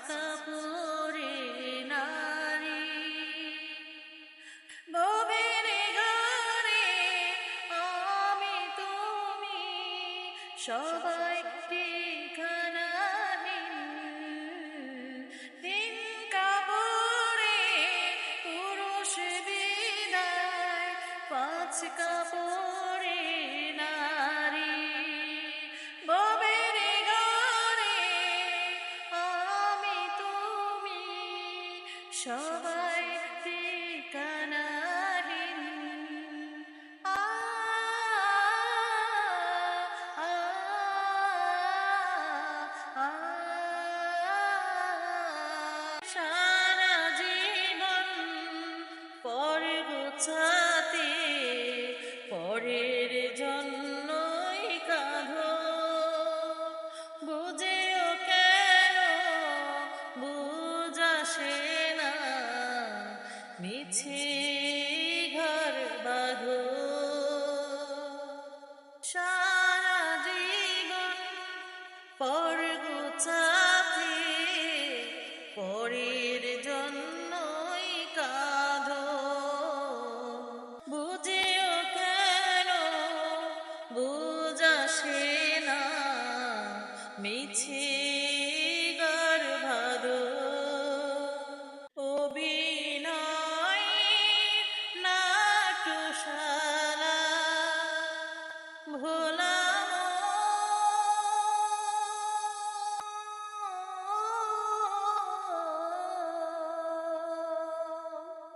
কাপড়ে আমি তুমি সবাই দিন কাপড়ে পুরুষ বিদায় পাঁচ কাপড়ে সবাই ঠিকানাহীন সারা জীবন পর গোছাতে মিছে ঘর বাঁধো। সারা জীবন পর গোছাতে, পরের জন্যই কাঁধো। বুঝেও কেন বুঝাসে না, মিছে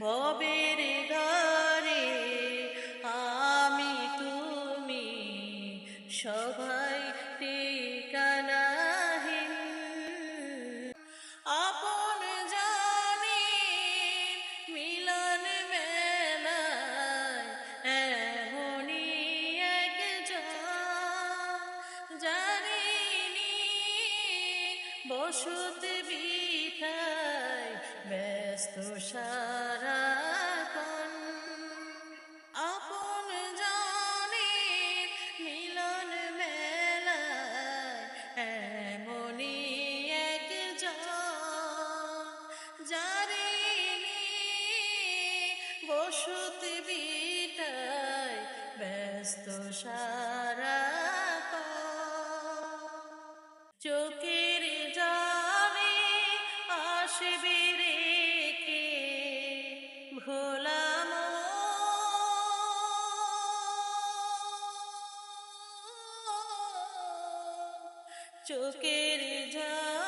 ভবের গারে আমি তুমি সবাই বসত বিঠায় ব্যস্ত সারাক্ষণ। আপন জানে মিলন মেলায় এমনই একজন জারিনি বসত বিটায় ব্যস্ত সারা জানে আসবে রেখে ভোলাম। চোখের জলে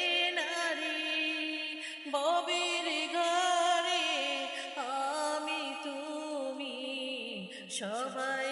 সবাই